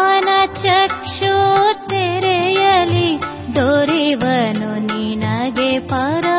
ಜ್ಞಾನ ಚಕ್ಷು ತೆರೆಯಲಿ ದೊರೆವನು ನಿನಗೆ ಪರಮಾತ್ಮನು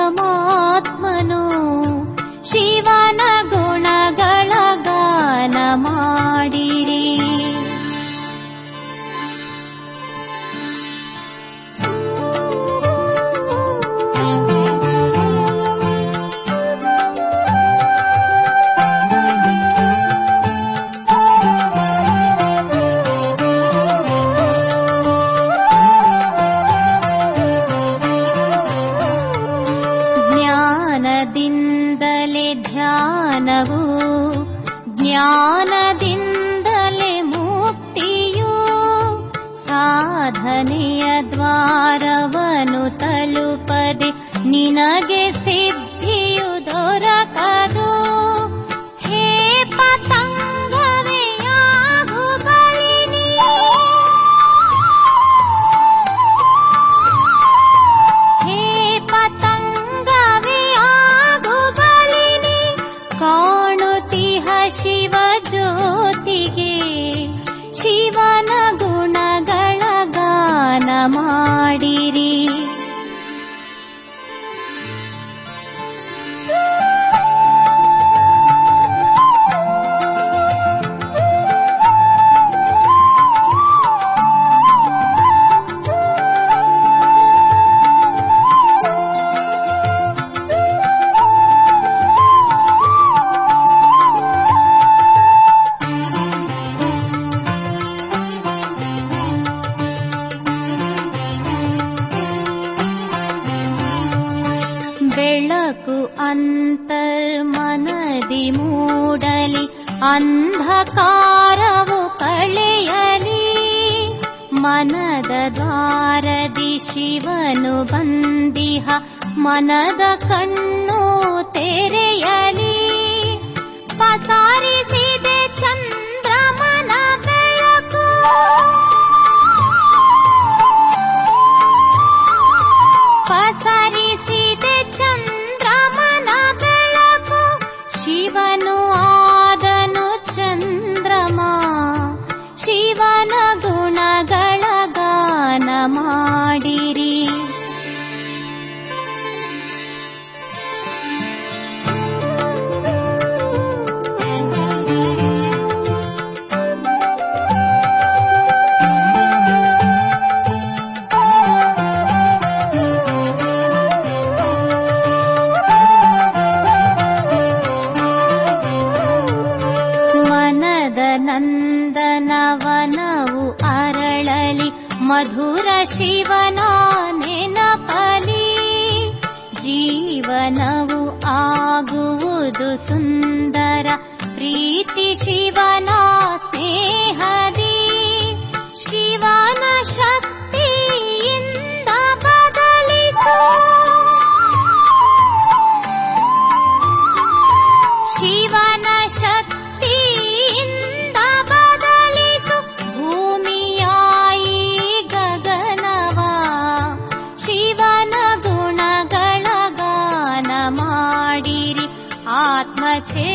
कु अन्तर् मनदि मूडलि अन्धकार मनद भारदि शिवनु बिह मनद कण् तेरी पसारे चन्द्र मनबु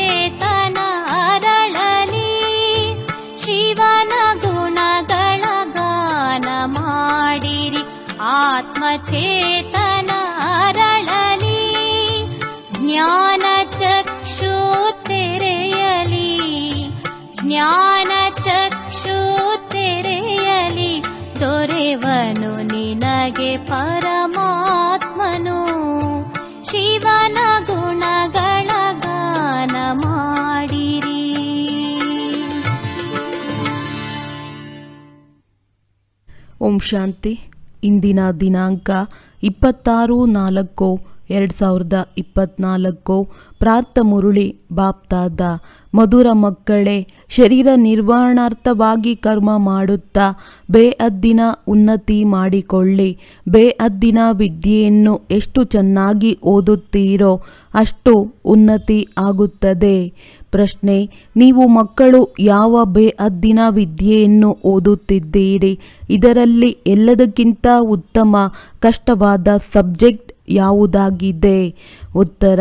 ಆತ್ಮಚೇತನ ಅರಳಲಿ ಶಿವನ ಗುಣಗಳ ಗಾನ ಮಾಡಿರಿ ಆತ್ಮಚೇತನ ಅರಳಲಿ ಜ್ಞಾನ ಚಕ್ಷು ತೆರೆಯಲಿ ಜ್ಞಾನ ಚಕ್ಷು ತೆರೆಯಲಿ ದೊರೆವನು ನಿನಗೆ ಪರಮಾತ್ಮನು ಶಿವನ ಗುಣಗಳ ಗಾನ ಮಾಡಿರಿ. ಓಂ ಶಾಂತಿ. ಇಂದಿನ ದಿನಾಂಕ ಇಪ್ಪತ್ತಾರು ನಾಲ್ಕು ಎರಡು ಸಾವಿರದ ಇಪ್ಪತ್ನಾಲ್ಕು. ಪ್ರಾರ್ಥ ಮುರುಳಿ ಬಾಪ್ತಾದ ಮಧುರ ಮಕ್ಕಳೇ, ಶರೀರ ನಿರ್ವಹಣಾರ್ಥವಾಗಿ ಕರ್ಮ ಮಾಡುತ್ತಾ ಬೇಅದ್ದಿನ ಉನ್ನತಿ ಮಾಡಿಕೊಳ್ಳಿ. ಬೇಅದ್ದಿನ ವಿದ್ಯೆಯನ್ನು ಎಷ್ಟು ಚೆನ್ನಾಗಿ ಓದುತ್ತೀರೋ ಅಷ್ಟು ಉನ್ನತಿ ಆಗುತ್ತದೆ. ಪ್ರಶ್ನೆ, ನೀವು ಮಕ್ಕಳು ಯಾವ ಬೇಅದ್ದಿನ ವಿದ್ಯೆಯನ್ನು ಓದುತ್ತಿದ್ದೀರಿ? ಇದರಲ್ಲಿ ಎಲ್ಲದಕ್ಕಿಂತ ಉತ್ತಮ, ಕಷ್ಟವಾದ ಸಬ್ಜೆಕ್ಟ್ ಯಾವುದಾಗಿದೆ? ಉತ್ತರ,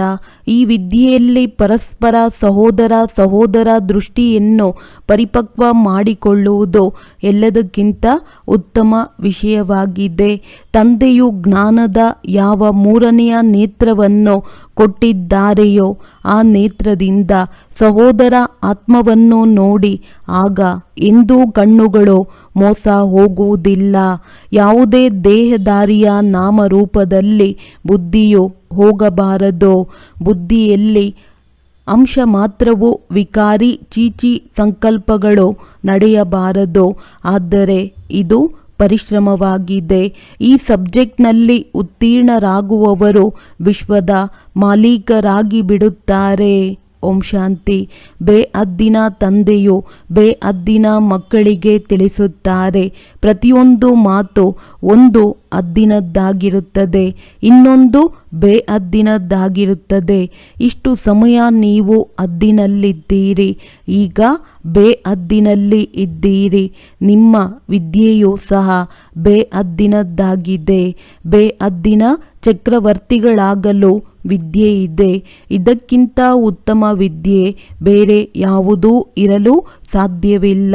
ಈ ವಿದ್ಯೆಯಲ್ಲಿ ಪರಸ್ಪರ ಸಹೋದರ ಸಹೋದರ ದೃಷ್ಟಿಯನ್ನು ಪರಿಪಕ್ವ ಮಾಡಿಕೊಳ್ಳುವುದು ಎಲ್ಲದಕ್ಕಿಂತ ಉತ್ತಮ ವಿಷಯವಾಗಿದೆ. ತಂದೆಯು ಜ್ಞಾನದ ಯಾವ ಮೂರನೆಯ ನೇತ್ರವನ್ನು ಕೊಟ್ಟಿದ್ದಾರೆಯೋ ಆ ನೇತ್ರದಿಂದ ಸಹೋದರ ಆತ್ಮವನ್ನು ನೋಡಿ ಆಗ ಎಂದೂ ಕಣ್ಣುಗಳು ಮೋಸ ಹೋಗುವುದಿಲ್ಲ. ಯಾವುದೇ ದೇಹದಾರಿಯ ನಾಮರೂಪದಲ್ಲಿ ಬುದ್ಧಿಯು ಹೋಗಬಾರದು? ಬುದ್ಧಿಯಲ್ಲಿ ಅಂಶ ಮಾತ್ರವು ವಿಕಾರಿ ಚೀಚಿ ಸಂಕಲ್ಪಗಳು ನಡೆಯಬಾರದು? ಆದರೆ ಇದು ಪರಿಶ್ರಮವಾಗಿದೆ. ಈ ಸಬ್ಜೆಕ್ಟ್ನಲ್ಲಿ ಉತ್ತೀರ್ಣರಾಗುವವರು ವಿಶ್ವದ ಮಾಲೀಕರಾಗಿ ಬಿಡುತ್ತಾರೆ ಓಂ ಶಾಂತಿ. ಬೇ ಅದ್ದಿನ ತಂದೆಯು ಬೇ ಅದ್ದಿನ ಮಕ್ಕಳಿಗೆ ತಿಳಿಸುತ್ತಾರೆ. ಪ್ರತಿಯೊಂದು ಮಾತು ಒಂದು ಅದ್ದಿನದ್ದಾಗಿರುತ್ತದೆ. ಇನ್ನೊಂದು ಬೇ ಅದ್ದಿನದ್ದಾಗಿರುತ್ತದೆ. ಇಷ್ಟು ಸಮಯ ನೀವು ಅದ್ದಿನಲ್ಲಿದ್ದೀರಿ. ಈಗ ಬೇ ಅದ್ದಿನಲ್ಲಿ ಇದ್ದೀರಿ. ನಿಮ್ಮ ವಿದ್ಯೆಯು ಸಹ ಬೇ ಅದ್ದಿನದ್ದಾಗಿದೆ. ಬೇ ಅದ್ದಿನ ಚಕ್ರವರ್ತಿಗಳಾಗಲು ವಿದ್ಯೆ ಇದೆ. ಇದಕ್ಕಿಂತ ಉತ್ತಮ ವಿದ್ಯೆ ಬೇರೆ ಯಾವುದೂ ಇರಲು ಸಾಧ್ಯವಿಲ್ಲ.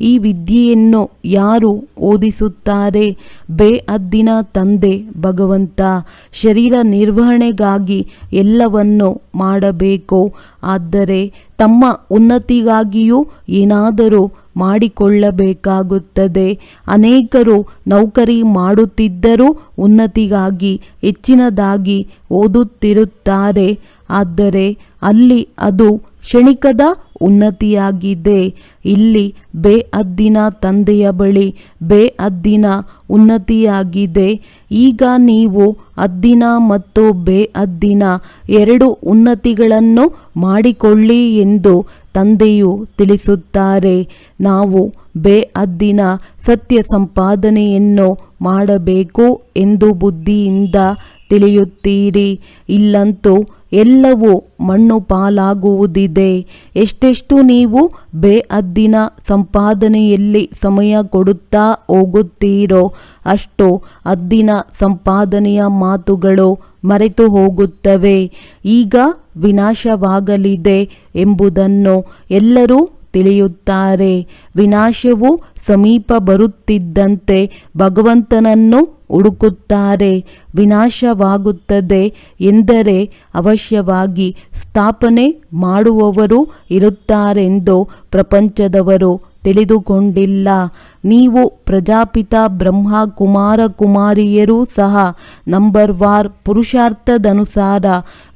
ಈ ವಿದ್ಯೆಯನ್ನು ಯಾರು ಓದಿಸುತ್ತಾರೆ? ಬೇಅದ್ದಿನ ತಂದೆ ಭಗವಂತ. ಶರೀರ ನಿರ್ವಹಣೆಗಾಗಿ ಎಲ್ಲವನ್ನು ಮಾಡಬೇಕು. ಆದರೆ ತಮ್ಮ ಉನ್ನತಿಗಾಗಿಯೂ ಏನಾದರೂ ಮಾಡಿಕೊಳ್ಳಬೇಕಾಗುತ್ತದೆ. ಅನೇಕರು ನೌಕರಿ ಮಾಡುತ್ತಿದ್ದರೂ ಉನ್ನತಿಗಾಗಿ, ಹೆಚ್ಚಿನದಾಗಿ ಓದುತ್ತಿರುತ್ತಾರೆ. ಆದರೆ ಅಲ್ಲಿ ಅದು ಕ್ಷಣಿಕದ ಉನ್ನತಿಯಾಗಿದೆ. ಇಲ್ಲಿ ಬೇಅದ್ದಿನ ತಂದೆಯ ಬಳಿ ಬೇಅದ್ದಿನ ಉನ್ನತಿಯಾಗಿದೆ. ಈಗ ನೀವು ಅದ್ದಿನ ಮತ್ತು ಬೇಅದ್ದಿನ ಎರಡು ಉನ್ನತಿಗಳನ್ನು ಮಾಡಿಕೊಳ್ಳಿ ಎಂದು ತಂದೆಯು ತಿಳಿಸುತ್ತಾರೆ, ನಾವು ಬೇಅದ್ದಿನ ಸತ್ಯ ಸಂಪಾದನೆಯನ್ನು ಮಾಡಬೇಕು ಎಂದು ಬುದ್ಧಿಯಿಂದ ತಿಳಿಯುತ್ತೀರಿ. ಇಲ್ಲಂತೂ ಎಲ್ಲವೂ ಮಣ್ಣು ಪಾಲಾಗುವುದಿದೆ. ಎಷ್ಟೆಷ್ಟು ನೀವು ಬೇಅದ್ದಿನ ಸಂಪಾದನೆಯಲ್ಲಿ ಸಮಯ ಕೊಡುತ್ತಾ ಹೋಗುತ್ತೀರೋ, ಅಷ್ಟು ಅದ್ದಿನ ಸಂಪಾದನೆಯ ಮಾತುಗಳು ಮರೆತು ಹೋಗುತ್ತವೆ. ಈಗ ವಿನಾಶವಾಗಲಿದೆ ಎಂಬುದನ್ನು ಎಲ್ಲರೂ ತಿಳಿಯುತ್ತಾರೆ. ವಿನಾಶವು ಸಮೀಪ ಬರುತ್ತಿದ್ದಂತೆ ಭಗವಂತನನ್ನು ಹುಡುಕುತ್ತಾರೆ. ವಿನಾಶವಾಗುತ್ತದೆ ಎಂದರೆ ಅವಶ್ಯವಾಗಿ ಸ್ಥಾಪನೆ ಮಾಡುವವರು ಇರುತ್ತಾರೆಂದು ಪ್ರಪಂಚದವರು ತಿಳಿದುಕೊಂಡಿಲ್ಲ. ನೀವು ಪ್ರಜಾಪಿತ ಬ್ರಹ್ಮ ಕುಮಾರ ಕುಮಾರಿಯರೂ ಸಹ ನಂಬರ್ ವಾರ್ ಪುರುಷಾರ್ಥದನುಸಾರ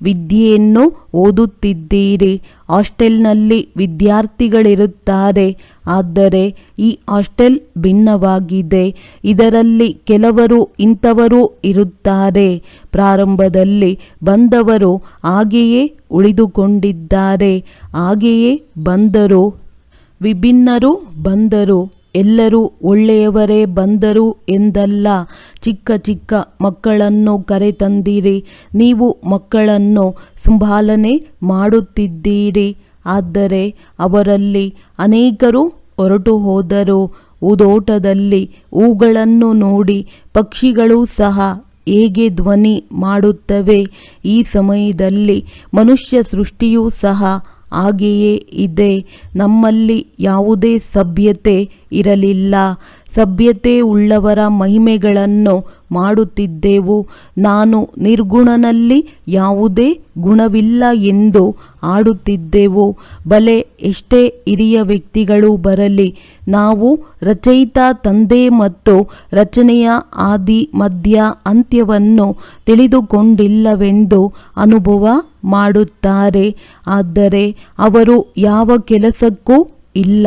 ವಿದ್ಯೆಯನ್ನು ಓದುತ್ತಿದ್ದೀರಿ. ಹಾಸ್ಟೆಲ್ನಲ್ಲಿ ವಿದ್ಯಾರ್ಥಿಗಳಿರುತ್ತಾರೆ. ಆದರೆ ಈ ಹಾಸ್ಟೆಲ್ ಭಿನ್ನವಾಗಿದೆ. ಇದರಲ್ಲಿ ಕೆಲವರು ಇಂಥವರು ಇರುತ್ತಾರೆ. ಪ್ರಾರಂಭದಲ್ಲಿ ಬಂದವರು ಹಾಗೆಯೇ ಉಳಿದುಕೊಂಡಿದ್ದಾರೆ. ಹಾಗೆಯೇ ಬಂದರು, ವಿಭಿನ್ನರು ಬಂದರು. ಎಲ್ಲರೂ ಒಳ್ಳೆಯವರೇ ಬಂದರು ಎಂದಲ್ಲ. ಚಿಕ್ಕ ಚಿಕ್ಕ ಮಕ್ಕಳನ್ನು ಕರೆತಂದಿರಿ. ನೀವು ಮಕ್ಕಳನ್ನು ಸಂಭಾಲನೆ ಮಾಡುತ್ತಿದ್ದೀರಿ. ಆದರೆ ಅವರಲ್ಲಿ ಅನೇಕರು ಹೊರಟು ಹೋದರು ಉದೋಟದಲ್ಲಿ ಹೂಗಳನ್ನು ನೋಡಿ ಪಕ್ಷಿಗಳು ಸಹ ಹೇಗೆ ಧ್ವನಿ ಮಾಡುತ್ತವೆ. ಈ ಸಮಯದಲ್ಲಿ ಮನುಷ್ಯ ಸೃಷ್ಟಿಯೂ ಸಹ ಹಾಗೆಯೇ ಇದೆ ನಮ್ಮಲ್ಲಿ ಯಾವುದೇ ಸಭ್ಯತೆ ಇರಲಿಲ್ಲ. ಸಭ್ಯತೆ ಉಳ್ಳವರ ಮಹಿಮೆಗಳನ್ನು ಮಾಡುತ್ತಿದ್ದೆವು. ನಾನು ನಿರ್ಗುಣನಲ್ಲಿ ಯಾವುದೇ ಗುಣವಿಲ್ಲ ಎಂದು ಆಡುತ್ತಿದ್ದೆವು. ಬಲೆ ಎಷ್ಟೇ ಹಿರಿಯ ವ್ಯಕ್ತಿಗಳು ಬರಲಿ, ನಾವು ರಚಯಿತ ತಂದೆ ಮತ್ತು ರಚನೆಯ ಆದಿ ಮಧ್ಯ ಅಂತ್ಯವನ್ನು ತಿಳಿದುಕೊಂಡಿಲ್ಲವೆಂದು ಅನುಭವ ಮಾಡುತ್ತಾರೆ. ಆದರೆ ಅವರು ಯಾವ ಕೆಲಸಕ್ಕೂ ಇಲ್ಲ,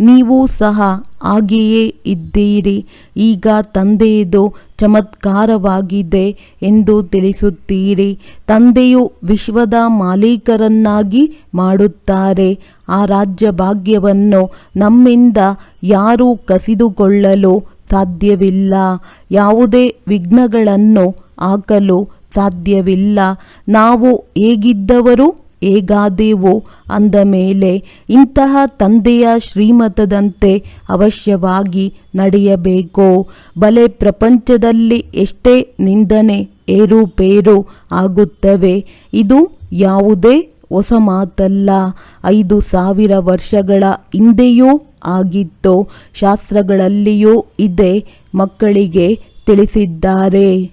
ನೀವು ಸಹ ಹಾಗೆಯೇ ಇದ್ದೀರಿ. ಈಗ ತಂದೆಯದು ಚಮತ್ಕಾರವಾಗಿದೆ ಎಂದು ತಿಳಿಸುತ್ತೀರಿ. ತಂದೆಯು ವಿಶ್ವದ ಮಾಲೀಕರನ್ನಾಗಿ ಮಾಡುತ್ತಾರೆ. ಆ ರಾಜ್ಯ ಭಾಗ್ಯವನ್ನು ನಮ್ಮಿಂದ ಯಾರೂ ಕಸಿದುಕೊಳ್ಳಲು ಸಾಧ್ಯವಿಲ್ಲ. ಯಾವುದೇ ವಿಘ್ನಗಳನ್ನು ಹಾಕಲು ಸಾಧ್ಯವಿಲ್ಲ. ನಾವು ಹೇಗಿದ್ದವರು? ಹೇಗಾದೆವು ಅಂದ ಮೇಲೆ ಇಂತಹ ತಂದೆಯ ಶ್ರೀಮತದಂತೆ ಅವಶ್ಯವಾಗಿ ನಡೆಯಬೇಕು? ಬಲೆ ಪ್ರಪಂಚದಲ್ಲಿ ಎಷ್ಟೇ ನಿಂದನೆ ಏರುಪೇರು ಆಗುತ್ತವೆ, ಇದು ಯಾವುದೇ ಹೊಸ ಮಾತಲ್ಲ. ಐದು ಸಾವಿರ ವರ್ಷಗಳ ಹಿಂದೆಯೂ ಆಗಿತ್ತು, ಶಾಸ್ತ್ರಗಳಲ್ಲಿಯೂ ಇದೆ, ಮಕ್ಕಳಿಗೆ ತಿಳಿಸಿದ್ದಾರೆ.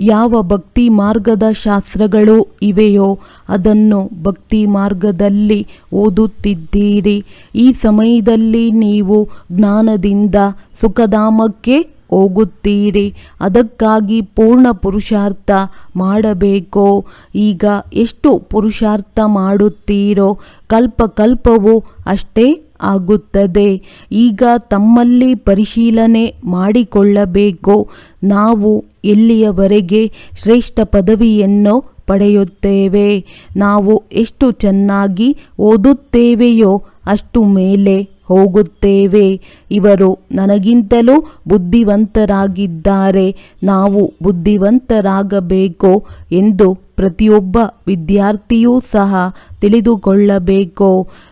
ಯಾವ ಭಕ್ತಿ ಮಾರ್ಗದ ಶಾಸ್ತ್ರಗಳು ಇವೆಯೋ ಅದನ್ನು ಭಕ್ತಿ ಮಾರ್ಗದಲ್ಲಿ ಓದುತ್ತಿದ್ದೀರಿ. ಈ ಸಮಯದಲ್ಲಿ ನೀವು ಜ್ಞಾನದಿಂದ ಸುಖಧಾಮಕ್ಕೆ ಹೋಗುತ್ತೀರಿ. ಅದಕ್ಕಾಗಿ ಪೂರ್ಣ ಪುರುಷಾರ್ಥ ಮಾಡಬೇಕು? ಈಗ ಎಷ್ಟು ಪುರುಷಾರ್ಥ ಮಾಡುತ್ತೀರೋ? ಕಲ್ಪ ಕಲ್ಪವು ಅಷ್ಟೇ ಆಗುತ್ತದೆ. ಈಗ ತಮ್ಮಲ್ಲಿ ಪರಿಶೀಲನೆ ಮಾಡಿಕೊಳ್ಳಬೇಕು. ನಾವು ಎಲ್ಲಿಯವರೆಗೆ ಶ್ರೇಷ್ಠ ಪದವಿಯನ್ನು ಪಡೆಯುತ್ತೇವೆ? ನಾವು ಎಷ್ಟು ಚೆನ್ನಾಗಿ ಓದುತ್ತೇವೆಯೋ ಅಷ್ಟು ಮೇಲೆ ಹೋಗುತ್ತೇವೆ. ಇವರು ನನಗಿಂತಲೂ ಬುದ್ಧಿವಂತರಾಗಿದ್ದಾರೆ. ನಾವು ಬುದ್ಧಿವಂತರಾಗಬೇಕು ಎಂದು ಪ್ರತಿಯೊಬ್ಬ ವಿದ್ಯಾರ್ಥಿಯೂ ಸಹ ತಿಳಿದುಕೊಳ್ಳಬೇಕು.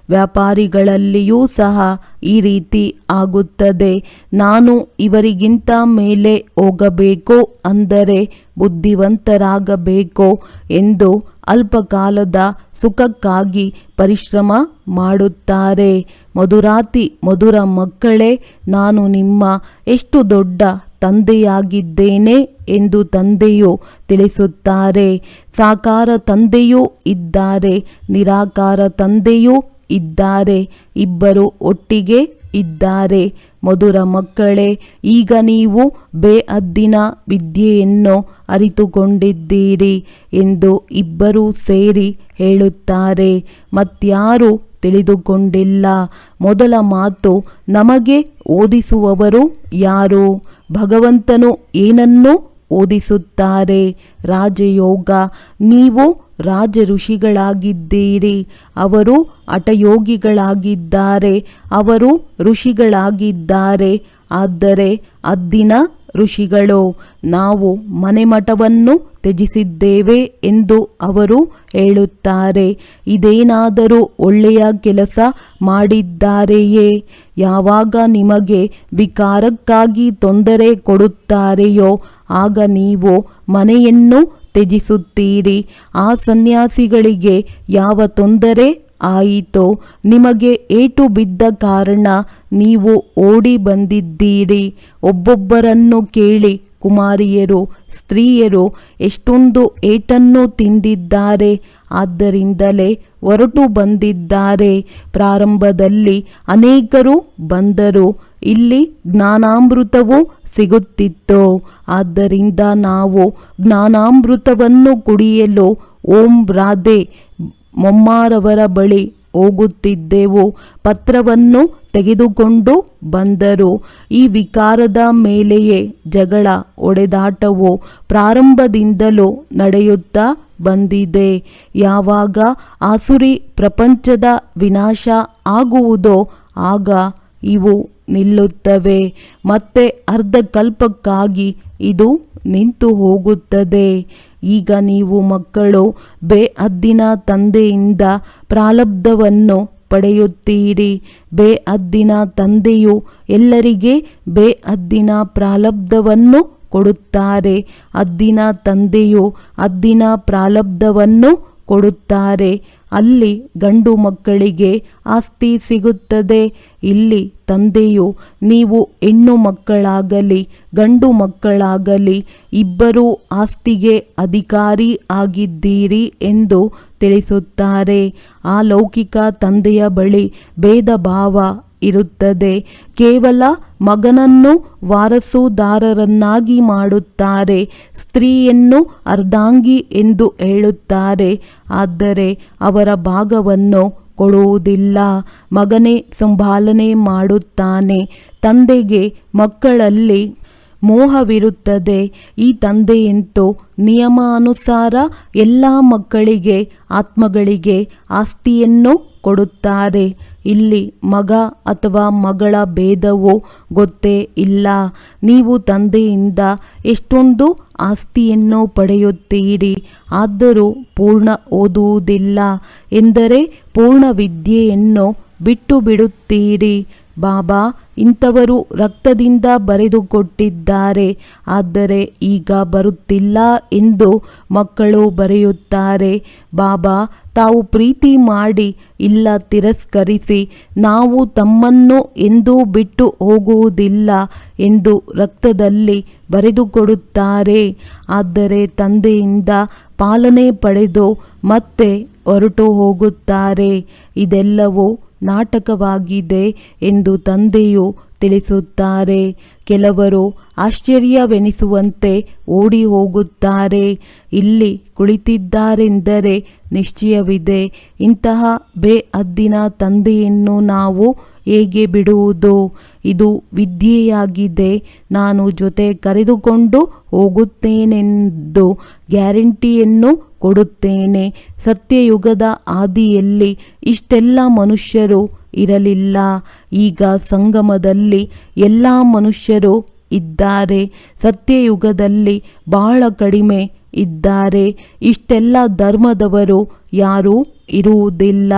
ವ್ಯಾಪಾರಿಗಳಲ್ಲಿಯೂ ಸಹ ಈ ರೀತಿ ಆಗುತ್ತದೆ. ನಾನು ಇವರಿಗಿಂತ ಮೇಲೆ ಹೋಗಬೇಕು, ಅಂದರೆ ಬುದ್ಧಿವಂತರಾಗಬೇಕು ಎಂದು ಅಲ್ಪಕಾಲದ ಸುಖಕ್ಕಾಗಿ ಪರಿಶ್ರಮ ಮಾಡುತ್ತಾರೆ. ಮಧುರಾತಿ ಮಧುರ ಮಕ್ಕಳೇ, ನಾನು ನಿಮ್ಮ ಎಷ್ಟು ದೊಡ್ಡ ತಂದೆಯಾಗಿದ್ದೇನೆ ಎಂದು ತಂದೆಯು ತಿಳಿಸುತ್ತಾರೆ. ಸಾಕಾರ ತಂದೆಯೂ ಇದ್ದಾರೆ, ನಿರಾಕಾರ ತಂದೆಯೂ ಇದ್ದಾರೆ. ಇಬ್ಬರು ಒಟ್ಟಿಗೆ ಇದ್ದಾರೆ. ಮಧುರ ಮಕ್ಕಳೇ, ಈಗ ನೀವು ಬೇಅದ್ದಿನ ವಿದ್ಯೆಯನ್ನು ಅರಿತುಕೊಂಡಿದ್ದೀರಿ ಎಂದು ಇಬ್ಬರೂ ಸೇರಿ ಹೇಳುತ್ತಾರೆ. ಮತ್ಯಾರು ತಿಳಿದುಕೊಂಡಿಲ್ಲ. ಮೊದಲ ಮಾತು, ನಮಗೆ ಓದಿಸುವವರು ಯಾರು? ಭಗವಂತನು ಏನನ್ನು ಓದಿಸುತ್ತಾರೆ. ರಾಜಯೋಗ ನೀವು ರಾಜ ಋಷಿಗಳಾಗಿದ್ದೀರಿ ಅವರು ಹಠಯೋಗಿಗಳಾಗಿದ್ದಾರೆ. ಅವರು ಋಷಿಗಳಾಗಿದ್ದಾರೆ. ಆದರೆ ಅದ್ದಿನ ಋಷಿಗಳು, ನಾವು ಮನೆಮಠವನ್ನು ತ್ಯಜಿಸಿದ್ದೇವೆ ಎಂದು ಅವರು ಹೇಳುತ್ತಾರೆ. ಇದೇನಾದರೂ ಒಳ್ಳೆಯ ಕೆಲಸ ಮಾಡಿದ್ದಾರೆಯೇ? ಯಾವಾಗ ನಿಮಗೆ ವಿಕಾರಕ್ಕಾಗಿ ತೊಂದರೆ ಕೊಡುತ್ತಾರೆಯೋ, ಆಗ ನೀವು ಮನೆಯನ್ನು ತ್ಯಜಿಸುತ್ತೀರಿ. ಆ ಸನ್ಯಾಸಿಗಳಿಗೆ ಯಾವ ತೊಂದರೆ ಆಯಿತೋ? ನಿಮಗೆ ಏಟು ಬಿದ್ದ ಕಾರಣ ನೀವು ಓಡಿ ಬಂದಿದ್ದೀರಿ. ಒಬ್ಬೊಬ್ಬರನ್ನು ಕೇಳಿ, ಕುಮಾರಿಯರು, ಸ್ತ್ರೀಯರು, ಎಷ್ಟೊಂದು ಏಟನ್ನು ತಿಂದಿದ್ದಾರೆ. ಆದ್ದರಿಂದಲೇ ಹೊರಟು ಬಂದಿದ್ದಾರೆ. ಪ್ರಾರಂಭದಲ್ಲಿ ಅನೇಕರು ಬಂದರು. ಇಲ್ಲಿ ಜ್ಞಾನಾಮೃತವು ಸಿಗುತ್ತಿತ್ತು. ಆದ್ದರಿಂದ ನಾವು ಜ್ಞಾನಾಮೃತವನ್ನು ಕುಡಿಯಲು ಓಂ ರಾಧೆ ಮೊಮ್ಮಾರವರ ಬಳಿ ಹೋಗುತ್ತಿದ್ದೆವು. ಪತ್ರವನ್ನು ತೆಗೆದುಕೊಂಡು ಬಂದರು. ಈ ವಿಕಾರದ ಮೇಲೆಯೇ ಜಗಳ ಒಡೆದಾಟವು ಪ್ರಾರಂಭದಿಂದಲೂ ನಡೆಯುತ್ತಾ ಬಂದಿದೆ. ಯಾವಾಗ ಆಸುರಿ ಪ್ರಪಂಚದ ವಿನಾಶ ಆಗುವುದೋ ಆಗ ಇವು ನಿಲ್ಲುತ್ತವೆ. ಮತ್ತೆ ಅರ್ಧಕಲ್ಪಕ್ಕಾಗಿ ಇದು ನಿಂತು ಹೋಗುತ್ತದೆ. ಈಗ ನೀವು ಮಕ್ಕಳು, ಬೇ ಅದ್ದಿನ ತಂದೆಯಿಂದ ಪ್ರಾಲಬ್ಧವನ್ನು ಪಡೆಯುತ್ತೀರಿ. ಬೇ ಅದ್ದಿನ ತಂದೆಯು ಎಲ್ಲರಿಗೆ ಬೇ ಅದ್ದಿನ ಪ್ರಾಲಬ್ಧವನ್ನು ಕೊಡುತ್ತಾರೆ. ಅದ್ದಿನ ತಂದೆಯು ಅದ್ದಿನ ಪ್ರಾಲಬ್ಧವನ್ನು ಕೊಡುತ್ತಾರೆ. ಅಲ್ಲಿ ಗಂಡು ಮಕ್ಕಳಿಗೆ ಆಸ್ತಿ ಸಿಗುತ್ತದೆ. ಇಲ್ಲಿ ತಂದೆಯು ನೀವು ಹೆಣ್ಣು ಮಕ್ಕಳಾಗಲಿ, ಗಂಡು ಮಕ್ಕಳಾಗಲಿ, ಇಬ್ಬರೂ ಆಸ್ತಿಗೆ ಅಧಿಕಾರಿ ಆಗಿದ್ದೀರಿ ಎಂದು ತಿಳಿಸುತ್ತಾರೆ. ಆ ಲೌಕಿಕ ತಂದೆಯ ಬಳಿ ಭೇದ ಭಾವ ಇರುತ್ತದೆ. ಕೇವಲ ಮಗನನ್ನು ವಾರಸುದಾರರನ್ನಾಗಿ ಮಾಡುತ್ತಾರೆ, ಸ್ತ್ರೀಯನ್ನು ಅರ್ಧಾಂಗಿ ಎಂದು ಹೇಳುತ್ತಾರೆ. ಆದರೆ ಅವರ ಭಾಗವನ್ನು ಕೊಡುವುದಿಲ್ಲ. ಮಗನೇ, ಸಂಭಾಲನೆ ಮಾಡುತ್ತಾನೆ. ತಂದೆಗೆ ಮಕ್ಕಳಲ್ಲಿ ಮೋಹವಿರುತ್ತದೆ. ಈ ತಂದೆಯಂತೂ ನಿಯಮಾನುಸಾರ ಎಲ್ಲ ಮಕ್ಕಳಿಗೆ, ಆತ್ಮಗಳಿಗೆ ಆಸ್ತಿಯನ್ನು ಕೊಡುತ್ತಾರೆ. ಇಲ್ಲಿ ಮಗ ಅಥವಾ ಮಗಳ ಭೇದವೋ ಗೊತ್ತೇ ಇಲ್ಲ. ನೀವು ತಂದೆಯಿಂದ ಎಷ್ಟೊಂದು ಆಸ್ತಿಯನ್ನು ಪಡೆಯುತ್ತೀರಿ, ಆದರೂ ಪೂರ್ಣ ಓದುವುದಿಲ್ಲ. ಎಂದರೆ ಪೂರ್ಣ ವಿದ್ಯೆಯನ್ನು ಬಿಟ್ಟು ಬಿಡುತ್ತೀರಿ. ಬಾಬಾ, ಇಂಥವರು ರಕ್ತದಿಂದ ಬರೆದುಕೊಟ್ಟಿದ್ದಾರೆ, ಆದರೆ ಈಗ ಬರುತ್ತಿಲ್ಲ ಎಂದು ಮಕ್ಕಳು ಬರೆಯುತ್ತಾರೆ. ಬಾಬಾ, ತಾವು ಪ್ರೀತಿ ಮಾಡಿ, ಇಲ್ಲ ತಿರಸ್ಕರಿಸಿ, ನಾವು ತಮ್ಮನ್ನು ಎಂದೂ ಬಿಟ್ಟು ಹೋಗುವುದಿಲ್ಲ ಎಂದು ರಕ್ತದಲ್ಲಿ ಬರೆದುಕೊಡುತ್ತಾರೆ. ಆದರೆ ತಂದೆಯಿಂದ ಪಾಲನೆ ಪಡೆದು ಮತ್ತೆ ಹೊರಟು ಹೋಗುತ್ತಾರೆ. ಇದೆಲ್ಲವೂ ನಾಟಕವಾಗಿದೆ ಎಂದು ತಂದೆಯು ತಿಳಿಸುತ್ತಾರೆ. ಕೆಲವರು ಆಶ್ಚರ್ಯವೆನಿಸುವಂತೆ ಓಡಿ ಹೋಗುತ್ತಾರೆ ಇಲ್ಲಿ ಕುಳಿತಿದ್ದಾರೆಂದರೆ ನಿಶ್ಚಯವಿದೆ. ಇಂತಹ ಬೇಅದ್ದಿನ ತಂದೆಯನ್ನು ನಾವು ಹೇಗೆ ಬಿಡುವುದು? ಇದು ವಿದ್ಯೆಯಾಗಿದೆ. ನಾನು ಜೊತೆ ಕರೆದುಕೊಂಡು ಹೋಗುತ್ತೇನೆಂದು ಗ್ಯಾರಂಟಿಯನ್ನು ಕೊಡುತ್ತೇನೆ. ಸತ್ಯಯುಗದ ಆದಿಯಲ್ಲಿ ಇಷ್ಟೆಲ್ಲ ಮನುಷ್ಯರು ಇರಲಿಲ್ಲ. ಈಗ ಸಂಗಮದಲ್ಲಿ ಎಲ್ಲ ಮನುಷ್ಯರು ಇದ್ದಾರೆ. ಸತ್ಯಯುಗದಲ್ಲಿ ಬಹಳ ಕಡಿಮೆ ಇದ್ದಾರೆ. ಇಷ್ಟೆಲ್ಲ ಧರ್ಮದವರು ಯಾರೂ ಇರುವುದಿಲ್ಲ.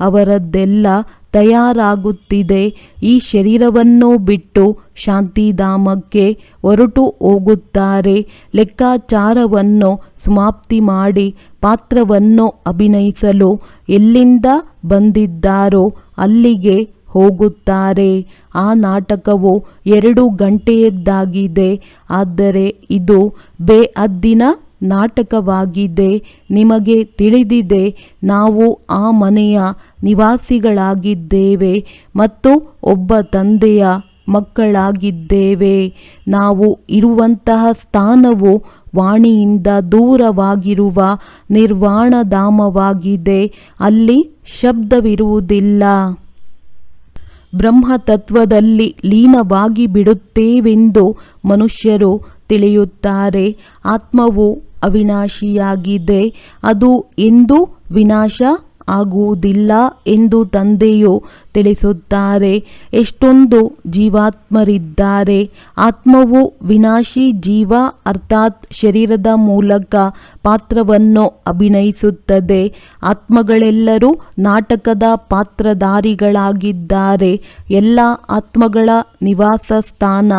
ಅವರದ್ದೆಲ್ಲ ತಯಾರಾಗುತ್ತಿದೆ. ಈ ಶರೀರವನ್ನು ಬಿಟ್ಟು ಶಾಂತಿಧಾಮಕ್ಕೆ ಹೊರಟು ಹೋಗುತ್ತಾರೆ. ಲೆಕ್ಕಾಚಾರವನ್ನು ಸಮಾಪ್ತಿ ಮಾಡಿ ಪಾತ್ರವನ್ನು ಅಭಿನಯಿಸಲು ಎಲ್ಲಿಂದ ಬಂದಿದ್ದಾರೋ ಅಲ್ಲಿಗೆ ಹೋಗುತ್ತಾರೆ. ಆ ನಾಟಕವು ಎರಡು ಗಂಟೆಯದ್ದಾಗಿದೆ. ಆದರೆ ಇದು ಬೇಅದ್ದಿನ ನಾಟಕವಾಗಿದೆ ನಿಮಗೆ ತಿಳಿದಿದೆ, ನಾವು ಆ ಮನೆಯ ನಿವಾಸಿಗಳಾಗಿದ್ದೇವೆ ಮತ್ತು ಒಬ್ಬ ತಂದೆಯ ಮಕ್ಕಳಾಗಿದ್ದೇವೆ. ನಾವು ಇರುವಂತಹ ಸ್ಥಾನವು ವಾಣಿಯಿಂದ ದೂರವಾಗಿರುವ ನಿರ್ವಾಣಧಾಮವಾಗಿದೆ, ಅಲ್ಲಿ ಶಬ್ದವಿರುವುದಿಲ್ಲ. ಬ್ರಹ್ಮತತ್ವದಲ್ಲಿ ಲೀನವಾಗಿ ಬಿಡುತ್ತೇವೆಂದು ಮನುಷ್ಯರು ತಿಳಿಯುತ್ತಾರೆ. ಆತ್ಮವು ಅವಿನಾಶಿಯಾಗಿದೆ. ಅದು ಎಂದೂ ವಿನಾಶ ಆಗುವುದಿಲ್ಲ ಎಂದು ತಂದೆಯು ತಿಳಿಸುತ್ತಾರೆ. ಎಷ್ಟೊಂದು ಜೀವಾತ್ಮರಿದ್ದಾರೆ. ಆತ್ಮವು ವಿನಾಶಿ ಜೀವ ಅರ್ಥಾತ್ ಶರೀರದ ಮೂಲಕ ಪಾತ್ರವನ್ನು ಅಭಿನಯಿಸುತ್ತದೆ. ಆತ್ಮಗಳೆಲ್ಲರೂ ನಾಟಕದ ಪಾತ್ರಧಾರಿಗಳಾಗಿದ್ದಾರೆ. ಎಲ್ಲ ಆತ್ಮಗಳ ನಿವಾಸ ಸ್ಥಾನ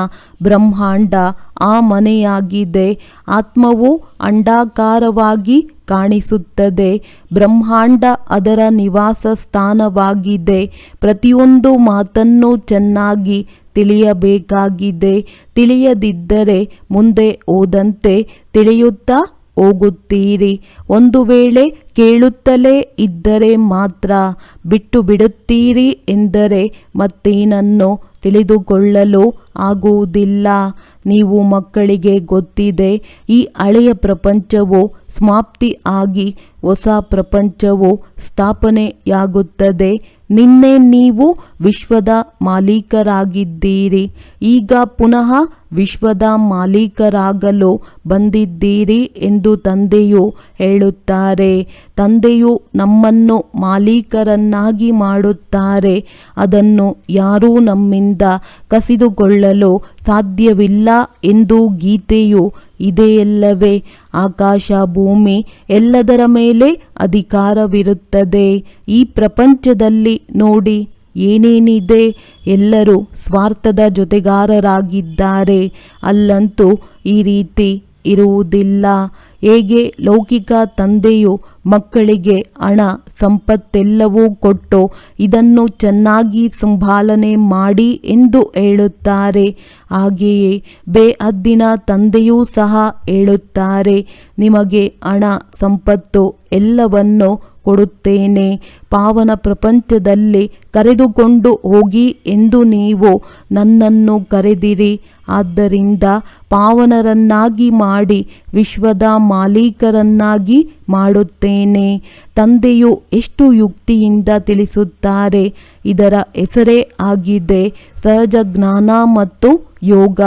ಬ್ರಹ್ಮಾಂಡ, ಆ ಮನೆಯಾಗಿದೆ. ಆತ್ಮವು ಅಂಡಾಕಾರವಾಗಿ ಕಾಣಿಸುತ್ತದೆ. ಬ್ರಹ್ಮಾಂಡ ಅದರ ನಿವಾಸ ಸ್ಥಾನವಾಗಿದೆ ಪ್ರತಿಯೊಂದು ಮಾತನ್ನು ಚೆನ್ನಾಗಿ ತಿಳಿಯಬೇಕಾಗಿದೆ. ತಿಳಿಯದಿದ್ದರೆ ಮುಂದೆ ಹೋದಂತೆ ತಿಳಿಯುತ್ತಾ ಹೋಗುತ್ತೀರಿ. ಒಂದು ವೇಳೆ ಕೇಳುತ್ತಲೇ ಇದ್ದರೆ ಮಾತ್ರ ಬಿಟ್ಟು ಬಿಡುತ್ತೀರಿ ಎಂದರೆ ಮತ್ತೇನನ್ನು ತಿಳಿದುಕೊಳ್ಳಲು ಆಗುವುದಿಲ್ಲ. ನೀವು ಮಕ್ಕಳಿಗೆ ಗೊತ್ತಿದೆ, ಈ ಹಳೆಯ ಪ್ರಪಂಚವು ಸಮಾಪ್ತಿ ಆಗಿ ಹೊಸ ಪ್ರಪಂಚವು ಸ್ಥಾಪನೆಯಾಗುತ್ತದೆ. ನಿನ್ನೆ ನೀವು ವಿಶ್ವದ ಮಾಲೀಕರಾಗಿದ್ದೀರಿ. ಈಗ ಪುನಃ ವಿಶ್ವದ ಮಾಲೀಕರಾಗಲು ಬಂದಿದ್ದೀರಿ ಎಂದು ತಂದೆಯು ಹೇಳುತ್ತಾರೆ. ತಂದೆಯು ನಮ್ಮನ್ನು ಮಾಲೀಕರನ್ನಾಗಿ ಮಾಡುತ್ತಾರೆ. ಅದನ್ನು ಯಾರೂ ನಮ್ಮಿಂದ ಕಸಿದುಕೊಳ್ಳಲು ಸಾಧ್ಯವಿಲ್ಲ ಎಂದು ಗೀತೆಯು ಇದೆಯಲ್ಲವೇ. ಆಕಾಶ, ಭೂಮಿ ಎಲ್ಲದರ ಮೇಲೆ ಅಧಿಕಾರವಿರುತ್ತದೆ. ಈ ಪ್ರಪಂಚದಲ್ಲಿ ನೋಡಿ ಏನೇನಿದೆ? ಎಲ್ಲರೂ ಸ್ವಾರ್ಥದ ಜೊತೆಗಾರರಾಗಿದ್ದಾರೆ. ಅಲ್ಲಂತೂ ಈ ರೀತಿ ಇರುವುದಿಲ್ಲ. ಹೇಗೆ ಲೌಕಿಕ ತಂದೆಯು ಮಕ್ಕಳಿಗೆ ಹಣ, ಸಂಪತ್ತೆಲ್ಲವೂ ಕೊಟ್ಟು ಇದನ್ನು ಚೆನ್ನಾಗಿ ಸಂಭಾಲನೆ ಮಾಡಿ ಎಂದು ಹೇಳುತ್ತಾರೆ. ಹಾಗೆಯೇ ಬೇಅದ್ದಿನ ತಂದೆಯೂ ಸಹ ಹೇಳುತ್ತಾರೆ, ನಿಮಗೆ ಹಣ, ಸಂಪತ್ತು ಎಲ್ಲವನ್ನು ಕೊಡುತ್ತೇನೆ. ಪಾವನ ಪ್ರಪಂಚದಲ್ಲಿ ಕರೆದುಕೊಂಡು ಹೋಗಿ ಎಂದು ನೀವು ನನ್ನನ್ನು ಕರೆದಿರಿ. ಆದ್ದರಿಂದ ಪಾವನರನ್ನಾಗಿ ಮಾಡಿ ವಿಶ್ವದ ಮಾಲೀಕರನ್ನಾಗಿ ಮಾಡುತ್ತೇನೆ. ತಂದೆಯು ಎಷ್ಟು ಯುಕ್ತಿಯಿಂದ ತಿಳಿಸುತ್ತಾರೆ, ಇದರ ಹೆಸರೇ ಆಗಿದೆ ಸಹಜ ಜ್ಞಾನ ಮತ್ತು ಯೋಗ.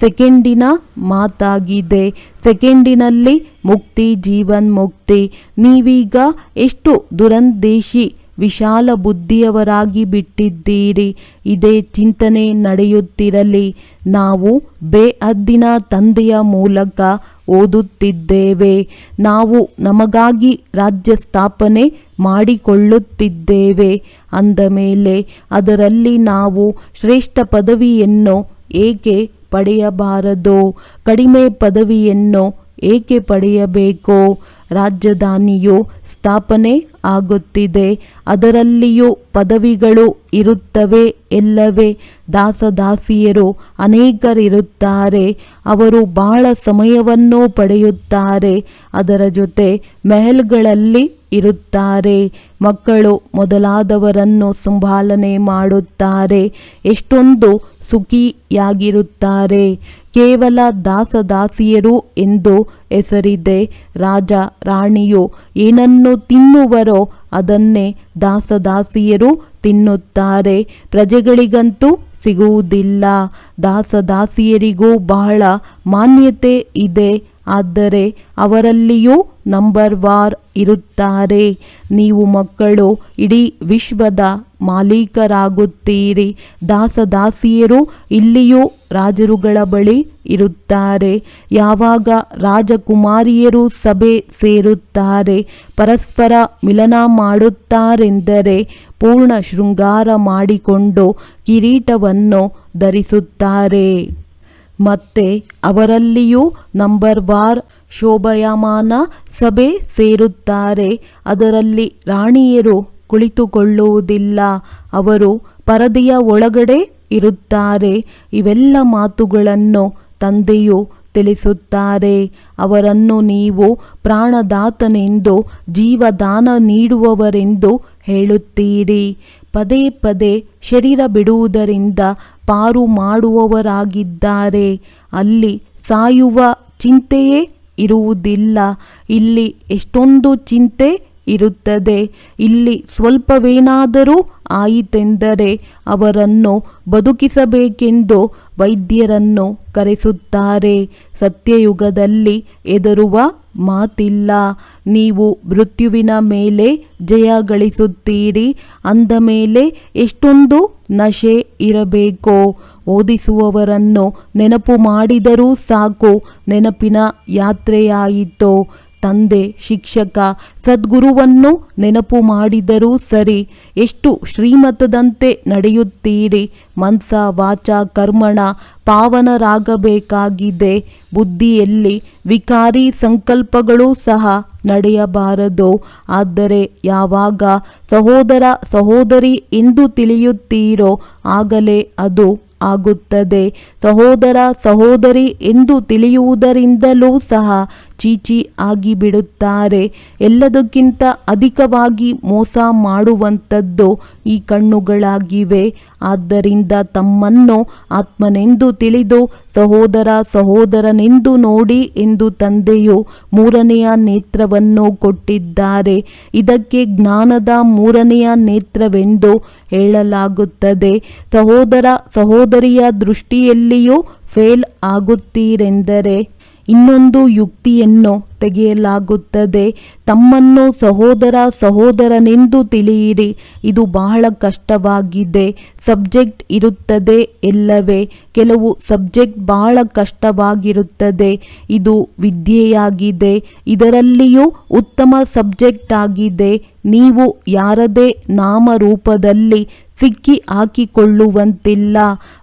ಸೆಕೆಂಡಿನ ಮಾತಾಗಿದೆ, ಸೆಕೆಂಡಿನಲ್ಲಿ ಮುಕ್ತಿ, ಜೀವನ್ ಮುಕ್ತಿ. ನೀವೀಗ ಎಷ್ಟು ದುರಂದೇಶಿ ವಿಶಾಲ ಬುದ್ಧಿಯವರಾಗಿ ಬಿಟ್ಟಿದ್ದೀರಿ. ಇದೇ ಚಿಂತನೆ ನಡೆಯುತ್ತಿರಲಿ. ನಾವು ಬೇಅದ್ದಿನ ತಂದೆಯ ಮೂಲಕ ಓದುತ್ತಿದ್ದೇವೆ. ನಾವು ನಮಗಾಗಿ ರಾಜ್ಯ ಸ್ಥಾಪನೆ ಮಾಡಿಕೊಳ್ಳುತ್ತಿದ್ದೇವೆ. ಅಂದ ಮೇಲೆ ಅದರಲ್ಲಿ ನಾವು ಶ್ರೇಷ್ಠ ಪದವಿಯನ್ನು ಏಕೆ ಪಡೆಯಬಾರದು? ಕಡಿಮೆ ಪದವಿಯನ್ನು ಏಕೆ ಪಡೆಯಬೇಕು? ರಾಜಧಾನಿಯು ಸ್ಥಾಪನೆ ಆಗುತ್ತಿದೆ. ಅದರಲ್ಲಿಯೂ ಪದವಿಗಳು ಇರುತ್ತವೆ ಎಲ್ಲವೇ. ದಾಸದಾಸಿಯರು ಅನೇಕರಿರುತ್ತಾರೆ. ಅವರು ಬಹಳ ಸಮಯವನ್ನು ಪಡೆಯುತ್ತಾರೆ. ಅದರ ಜೊತೆ ಮೆಹಲ್ಗಳಲ್ಲಿ ಇರುತ್ತಾರೆ. ಮಕ್ಕಳು ಮೊದಲಾದವರನ್ನು ಸಂಭಾಲನೆ ಮಾಡುತ್ತಾರೆ. ಎಷ್ಟೊಂದು ಸುಖಿಯಾಗಿರುತ್ತಾರೆ. ಕೇವಲ ದಾಸದಾಸಿಯರು ಎಂದು ಹೆಸರಿದೆ. ರಾಜ, ರಾಣಿಯು ಏನನ್ನು ತಿನ್ನುವರೋ ಅದನ್ನೇ ದಾಸದಾಸಿಯರು ತಿನ್ನುತ್ತಾರೆ. ಪ್ರಜೆಗಳಿಗಂತೂ ಸಿಗುವುದಿಲ್ಲ. ದಾಸದಾಸಿಯರಿಗೂ ಬಹಳ ಮಾನ್ಯತೆ ಇದೆ. ಆದರೆ ಅವರಲ್ಲಿಯೂ ನಂಬರ್ ವಾರ್ ಇರುತ್ತಾರೆ. ನೀವು ಮಕ್ಕಳು, ಇಡೀ ವಿಶ್ವದ ಮಾಲೀಕರಾಗುತ್ತೀರಿ. ದಾಸದಾಸಿಯರು ಇಲ್ಲಿಯೂ ರಾಜರುಗಳ ಬಳಿ ಇರುತ್ತಾರೆ. ಯಾವಾಗ ರಾಜಕುಮಾರಿಯರು ಸಭೆ ಸೇರುತ್ತಾರೆ, ಪರಸ್ಪರ ಮಿಲನ ಮಾಡುತ್ತಾರೆಂದರೆ ಪೂರ್ಣ ಶೃಂಗಾರ ಮಾಡಿಕೊಂಡು ಕಿರೀಟವನ್ನು ಧರಿಸುತ್ತಾರೆ. ಮತ್ತೆ ಅವರಲ್ಲಿಯೂ ನಂಬರ್ ವಾರ್ ಶೋಭಯಮಾನ ಸಭೆ ಸೇರುತ್ತಾರೆ. ಅದರಲ್ಲಿ ರಾಣಿಯರು ಕುಳಿತುಕೊಳ್ಳುವುದಿಲ್ಲ. ಅವರು ಪರದೆಯ ಒಳಗಡೆ ಇರುತ್ತಾರೆ. ಇವೆಲ್ಲ ಮಾತುಗಳನ್ನು ತಂದೆಯು ತಿಳಿಸುತ್ತಾರೆ. ಅವರನ್ನು ನೀವು ಪ್ರಾಣದಾತನೆಂದು, ಜೀವದಾನ ನೀಡುವವರೆಂದು ಹೇಳುತ್ತೀರಿ. ಪದೇ ಪದೇ ಶರೀರ ಬಿಡುವುದರಿಂದ ಪಾರು ಮಾಡುವವರಾಗಿದ್ದಾರೆ. ಅಲ್ಲಿ ಸಾಯುವ ಚಿಂತೆಯೇ ಇರುವುದಿಲ್ಲ. ಇಲ್ಲಿ ಎಷ್ಟೊಂದು ಚಿಂತೆ ಇರುತ್ತದೆ. ಇಲ್ಲಿ ಸ್ವಲ್ಪವೇನಾದರೂ ಆಯಿತೆಂದರೆ ಅವರನ್ನು ಬದುಕಿಸಬೇಕೆಂದು ವೈದ್ಯರನ್ನು ಕರೆಸುತ್ತಾರೆ. ಸತ್ಯಯುಗದಲ್ಲಿ ಎದರುವ ಮಾತಿಲ್ಲ. ನೀವು ಮೃತ್ಯುವಿನ ಮೇಲೆ ಜಯ ಗಳಿಸುತ್ತೀರಿ. ಅಂದ ಮೇಲೆ ಎಷ್ಟೊಂದು ನಶೆ ಇರಬೇಕೋ. ಓದಿಸುವವರನ್ನು ನೆನಪು ಮಾಡಿದರೂ ಸಾಕು. ನೆನಪಿನ ಯಾತ್ರೆಯಾಯಿತು. ತಂದೆ, ಶಿಕ್ಷಕ, ಸದ್ಗುರುವನ್ನು ನೆನಪು ಮಾಡಿದರೂ ಸರಿ. ಎಷ್ಟು ಶ್ರೀಮತದಂತೆ ನಡೆಯುತ್ತೀರಿ? ಮನ್ಸ, ವಾಚ, ಕರ್ಮಣ ಪಾವನರಾಗಬೇಕಾಗಿದೆ. ಬುದ್ಧಿಯಲ್ಲಿ ವಿಕಾರಿ ಸಂಕಲ್ಪಗಳು ಸಹ ನಡೆಯಬಾರದು. ಆದರೆ ಯಾವಾಗ ಸಹೋದರ, ಸಹೋದರಿ ಎಂದು ತಿಳಿಯುತ್ತೀರೋ ಆಗಲೇ ಅದು ಆಗುತ್ತದೆ. ಸಹೋದರ, ಸಹೋದರಿ ಎಂದು ತಿಳಿಯುವುದರಿಂದಲೂ ಸಹ ಚೀಚಿ ಆಗಿಬಿಡುತ್ತಾರೆ. ಎಲ್ಲದಕ್ಕಿಂತ ಅಧಿಕವಾಗಿ ಮೋಸ ಮಾಡುವಂಥದ್ದು ಈ ಕಣ್ಣುಗಳಾಗಿವೆ. ಆದ್ದರಿಂದ ತಮ್ಮನ್ನು ಆತ್ಮನೆಂದು ತಿಳಿದು, ಸಹೋದರ ಸಹೋದರನೆಂದು ನೋಡಿ ಎಂದು ತಂದೆಯು ಮೂರನೆಯ ನೇತ್ರವನ್ನು ಕೊಟ್ಟಿದ್ದಾರೆ. ಇದಕ್ಕೆ ಜ್ಞಾನದ ಮೂರನೆಯ ನೇತ್ರವೆಂದು ಹೇಳಲಾಗುತ್ತದೆ. ಸಹೋದರ ಸಹೋದರಿಯ ದೃಷ್ಟಿಯಲ್ಲಿಯೂ ಫೇಲ್ ಆಗುತ್ತೀರೆಂದರೆ ಇನ್ನೊಂದು ಯುಕ್ತಿಯನ್ನು ತೆಗೆಯಲಾಗುತ್ತದೆ. ತಮ್ಮನ್ನು ಸಹೋದರ ಸಹೋದರನೆಂದು ತಿಳಿಯಿರಿ. ಇದು ಬಹಳ ಕಷ್ಟವಾಗಿದೆ. ಸಬ್ಜೆಕ್ಟ್ ಇರುತ್ತದೆ ಎಲ್ಲವೇ. ಕೆಲವು ಸಬ್ಜೆಕ್ಟ್ ಬಹಳ ಕಷ್ಟವಾಗಿರುತ್ತದೆ. ಇದು ವಿದ್ಯೆಯಾಗಿದೆ. ಇದರಲ್ಲಿಯೂ ಉತ್ತಮ ಸಬ್ಜೆಕ್ಟ್ ಆಗಿದೆ. ನೀವು ಯಾರದೇ ನಾಮರೂಪದಲ್ಲಿ ಸಿಕ್ಕಿ ಹಾಕಿಕೊಳ್ಳುವಂತಿಲ್ಲ.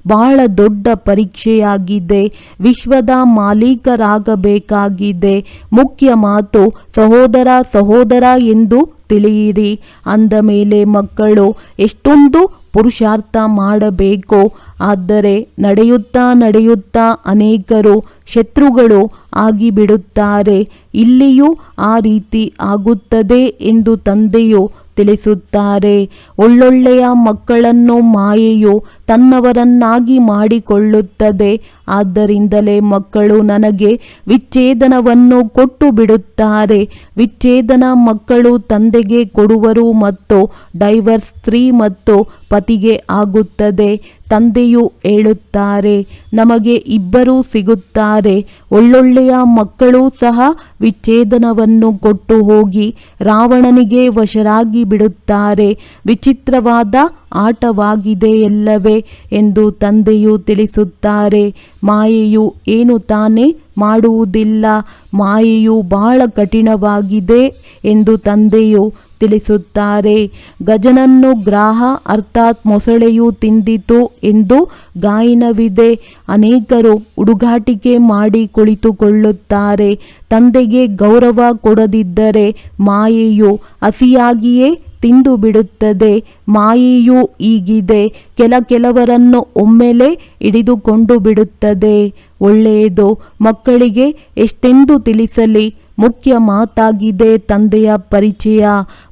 ಬಹಳ ದೊಡ್ಡ ಪರೀಕ್ಷೆಯಾಗಿದೆ. ವಿಶ್ವದ ಮಾಲೀಕರಾಗಬೇಕಾಗಿದೆ. ಮುಖ್ಯ ಮಾತು, ಸಹೋದರ ಸಹೋದರ ಎಂದು ತಿಳಿಯಿರಿ. ಅಂದ ಮೇಲೆ ಮಕ್ಕಳು, ಎಷ್ಟೊಂದು ಪುರುಷಾರ್ಥ ಮಾಡಬೇಕು. ಆದರೆ ನಡೆಯುತ್ತಾ ನಡೆಯುತ್ತಾ ಅನೇಕರು ಶತ್ರುಗಳು ಆಗಿಬಿಡುತ್ತಾರೆ. ಇಲ್ಲಿಯೂ ಆ ರೀತಿ ಆಗುತ್ತದೆ ಎಂದು ತಂದೆಯು ತಿಳಿಸುತ್ತಾರೆ. ಒಳ್ಳೊಳ್ಳೆಯ ಮಕ್ಕಳನ್ನು ಮಾಯೆಯು ತನ್ನವರನ್ನಾಗಿ ಮಾಡಿಕೊಳ್ಳುತ್ತದೆ. ಆದ್ದರಿಂದಲೇ ಮಕ್ಕಳು ನನಗೆ ವಿಚ್ಛೇದನವನ್ನು ಕೊಟ್ಟು ಬಿಡುತ್ತಾರೆ ವಿಚ್ಛೇದನ ಮಕ್ಕಳು ತಂದೆಗೆ ಕೊಡುವರು ಮತ್ತು ಡೈವರ್ಸ್ ಸ್ತ್ರೀ ಮತ್ತು ಪತಿಗೆ ಆಗುತ್ತದೆ ತಂದೆಯು ಹೇಳುತ್ತಾರೆ. ನಮಗೆ ಇಬ್ಬರೂ ಸಿಗುತ್ತಾರೆ. ಒಳ್ಳೊಳ್ಳೆಯ ಮಕ್ಕಳು ಸಹ ವಿಚ್ಛೇದನವನ್ನು ಕೊಟ್ಟು ಹೋಗಿ ರಾವಣನಿಗೆ ವಶರಾಗಿ ಬಿಡುತ್ತಾರೆ. ವಿಚಿತ್ರವಾದ ಆಟವಾಗಿದೆ ಎಲ್ಲವೇ ಎಂದು ತಂದೆಯು ತಿಳಿಸುತ್ತಾರೆ. ಮಾಯೆಯು ಏನು ತಾನೇ ಮಾಡುವುದಿಲ್ಲ, ಮಾಯೆಯು ಬಹಳ ಕಠಿಣವಾಗಿದೆ ಎಂದು ತಂದೆಯು ತಿಳಿಸುತ್ತಾರೆ. ಗಜನನ್ನು ಗ್ರಾಹ ಅರ್ಥಾತ್ ಮೊಸಳೆಯು ತಿಂದಿತು ಎಂದು ಗಾಯನವಿದೆ. ಅನೇಕರು ಹುಡುಗಾಟಿಕೆ ಮಾಡಿ ಕುಳಿತುಕೊಳ್ಳುತ್ತಾರೆ. ತಂದೆಗೆ ಗೌರವ ಕೊಡದಿದ್ದರೆ ಮಾಯೆಯು ಹಸಿಯಾಗಿಯೇ ತಿಂದು ಬಿಡುತ್ತದೆ ಮಾಯೆಯು ಈಗಿದೆ ಕೆಲ ಕೆಲವರನ್ನು ಒಮ್ಮೆಲೆ ಹಿಡಿದುಕೊಂಡು ಬಿಡುತ್ತದೆ. ಒಳ್ಳೆಯದು ಮಕ್ಕಳಿಗೆ ಎಷ್ಟೆಂದು ತಿಳಿಸಲಿ ಮುಖ್ಯ ಮಾತಾಗಿದೆ ತಂದೆಯ ಪರಿಚಯ.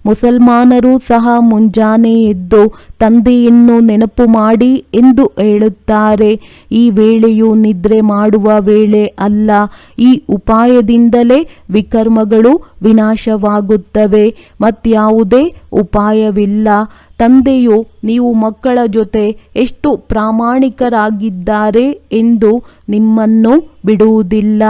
ಮುಸಲ್ಮಾನರು ಸಹ ಮುಂಜಾನೆ ಎದ್ದು, ತಂದೆಯನ್ನು ನೆನಪು ಮಾಡಿ ಎಂದು ಹೇಳುತ್ತಾರೆ. ಈ ವೇಳೆಯು ನಿದ್ರೆ ಮಾಡುವ ವೇಳೆ ಅಲ್ಲ, ಈ ಉಪಾಯದಿಂದಲೇ ವಿಕರ್ಮಗಳು ವಿನಾಶವಾಗುತ್ತವೆ. ಮತ್ಯಾವುದೇ ಉಪಾಯವಿಲ್ಲ. ತಂದೆಯು, ನೀವು ಮಕ್ಕಳ ಜೊತೆ ಎಷ್ಟು ಪ್ರಾಮಾಣಿಕರಾಗಿದ್ದಾರೆ ಎಂದು ನಿಮ್ಮನ್ನು ಬಿಡುವುದಿಲ್ಲ.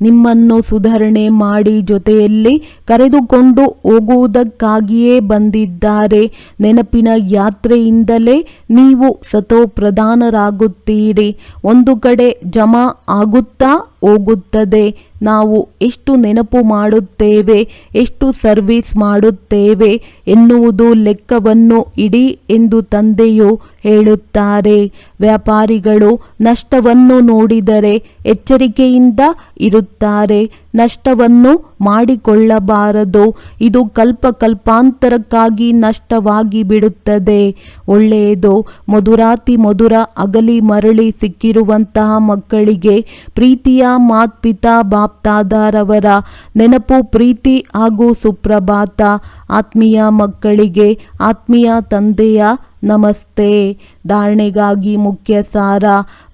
ನಿಮ್ಮನ್ನು ಸುಧಾರಣೆ ಮಾಡಿ ಜೊತೆಯಲ್ಲಿ ಕರೆದುಕೊಂಡು ಹೋಗುವುದಕ್ಕಾಗಿಯೇ ಬಂದಿದ್ದಾರೆ. ನೆನಪಿನ ಯಾತ್ರೆಯಿಂದಲೇ ನೀವು ಸತೋಪ್ರಧಾನರಾಗುತ್ತೀರಿ. ಒಂದು ಕಡೆ ಜಮಾ ಆಗುತ್ತಾ ಹೋಗುತ್ತದೆ. ನಾವು ಎಷ್ಟು ನೆನಪು ಮಾಡುತ್ತೇವೆ, ಎಷ್ಟು ಸರ್ವಿಸ್ ಮಾಡುತ್ತೇವೆ ಎನ್ನುವುದು ಲೆಕ್ಕವನ್ನು ಇಡಿ ಎಂದು ತಂದೆಯು ಹೇಳುತ್ತಾರೆ. ವ್ಯಾಪಾರಿಗಳು ನಷ್ಟವನ್ನು ನೋಡಿದರೆ ಎಚ್ಚರಿಕೆಯಿಂದ ಇರುತ್ತಾರೆ. ನಷ್ಟವನ್ನು ಮಾಡಿಕೊಳ್ಳಬಾರದು. ಇದು ಕಲ್ಪ ಕಲ್ಪಾಂತರಕ್ಕಾಗಿ ನಷ್ಟವಾಗಿ ಬಿಡುತ್ತದೆ. ಒಳ್ಳೆಯದು, ಮಧುರಾತಿ ಮಧುರ ಅಗಲಿ ಮರಳಿ ಸಿಕ್ಕಿರುವಂತಹ ಮಕ್ಕಳಿಗೆ ಪ್ರೀತಿಯ ಮಾತ್ಪಿತಾ ಬಾಪ್ತಾದಾರವರ ನೆನಪು ಪ್ರೀತಿ ಹಾಗೂ ಸುಪ್ರಭಾತ. ಆತ್ಮೀಯ ಮಕ್ಕಳಿಗೆ, ಆತ್ಮೀಯ ತಂದೆಯ ನಮಸ್ತೆ. ಧಾರಣೆಗಾಗಿ ಮುಖ್ಯ ಸಾರ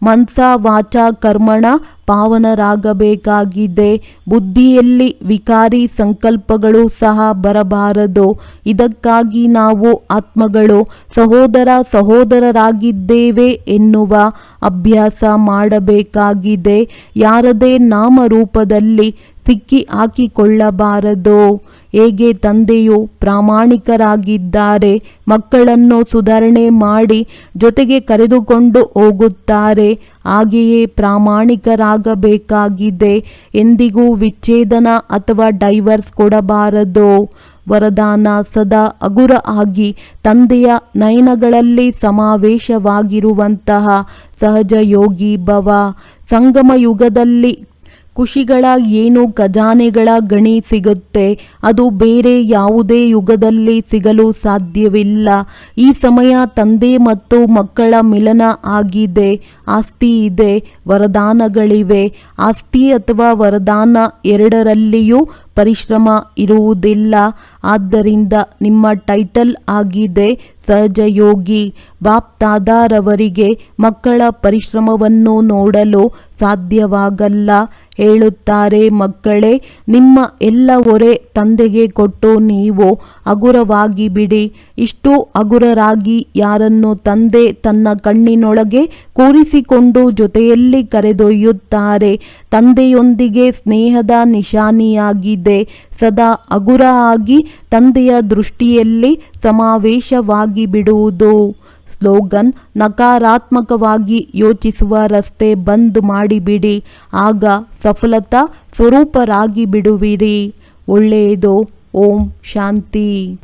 ಮನ್ಸ ವಾಚ ಕರ್ಮಣ ಪಾವನರಾಗಬೇಕಾಗಿದೆ. ಬುದ್ಧಿಯಲ್ಲಿ ವಿಕಾರಿ ಸಂಕಲ್ಪಗಳು ಸಹ ಬರಬಾರದು. ಇದಕ್ಕಾಗಿ ನಾವು ಆತ್ಮಗಳು ಸಹೋದರ ಸಹೋದರರಾಗಿದ್ದೇವೆ ಎನ್ನುವ ಅಭ್ಯಾಸ ಮಾಡಬೇಕಾಗಿದೆ. ಯಾರದೇ ನಾಮರೂಪದಲ್ಲಿ ಸಿಕ್ಕಿ ಹಾಕಿಕೊಳ್ಳಬಾರದು? ಹೇಗೆ ತಂದೆಯು ಪ್ರಾಮಾಣಿಕರಾಗಿದ್ದಾರೆ, ಮಕ್ಕಳನ್ನು ಸುಧಾರಣೆ ಮಾಡಿ ಜೊತೆಗೆ ಕರೆದುಕೊಂಡು ಹೋಗುತ್ತಾರೆ, ಹಾಗೆಯೇ ಪ್ರಾಮಾಣಿಕರಾಗಬೇಕಾಗಿದೆ, ಎಂದಿಗೂ ವಿಚ್ಛೇದನ ಅಥವಾ ಡೈವರ್ಸ್ ಕೊಡಬಾರದು? ವರದಾನ ಸದಾ ಹಗುರ ಆಗಿ ತಂದೆಯ ನಯನಗಳಲ್ಲಿ ಸಮಾವೇಶವಾಗಿರುವಂತಹ ಸಹಜ ಯೋಗಿ ಭವ ಸಂಗಮ ಯುಗದಲ್ಲಿ ಖುಷಿಗಳ ಏನು ಖಜಾನೆಗಳ ಗಣಿ ಸಿಗುತ್ತೆ. ಅದು ಬೇರೆ ಯಾವುದೇ ಯುಗದಲ್ಲಿ ಸಿಗಲು ಸಾಧ್ಯವಿಲ್ಲ. ಈ ಸಮಯ ತಂದೆ ಮತ್ತು ಮಕ್ಕಳ ಮಿಲನ ಆಗಿದೆ, ಆಸ್ತಿ ಇದೆ, ವರದಾನಗಳಿವೆ. ಆಸ್ತಿ ಅಥವಾ ವರದಾನ ಎರಡರಲ್ಲಿಯೂ ಪರಿಶ್ರಮ ಇರುವುದಿಲ್ಲ. ಆದ್ದರಿಂದ ನಿಮ್ಮ ಟೈಟಲ್ ಆಗಿದೆ, ಸಹಜಯೋಗಿ. ಬಾಪ್ ತಾದಾರವರಿಗೆ ಮಕ್ಕಳ ಪರಿಶ್ರಮವನ್ನು ನೋಡಲು ಸಾಧ್ಯವಾಗಲ್ಲ. ಹೇಳುತ್ತಾರೆ, ಮಕ್ಕಳೇ, ನಿಮ್ಮ ಎಲ್ಲ ಹೊರೆ ತಂದೆಗೆ ಕೊಟ್ಟು ನೀವು ಹಗುರವಾಗಿ ಬಿಡಿ. ಇಷ್ಟು ಹಗುರರಾಗಿ ಯಾರನ್ನು ತಂದೆ ತನ್ನ ಕಣ್ಣಿನೊಳಗೆ ಕೂರಿಸಿಕೊಂಡು ಜೊತೆಯಲ್ಲಿ ಕರೆದೊಯ್ಯುತ್ತಾರೆ. ತಂದೆಯೊಂದಿಗೆ ಸ್ನೇಹದ ನಿಶಾನಿಯಾಗಿದೆ. ಸದಾ ಹಗುರ ಆಗಿ ತಂದೆಯ ದೃಷ್ಟಿಯಲ್ಲಿ ಸಮಾವೇಶವಾಗಿ ಬಿಡುವುದು. ಸ್ಲೋಗನ್ ನಕಾರಾತ್ಮಕವಾಗಿ ಯೋಚಿಸುವ ರಸ್ತೆ ಬಂದ್ ಮಾಡಿಬಿಡಿ ಆಗ ಸಫಲತಾ ಸ್ವರೂಪರಾಗಿ ಬಿಡುವಿರಿ ಒಳ್ಳೆಯದು. ಓಂ ಶಾಂತಿ.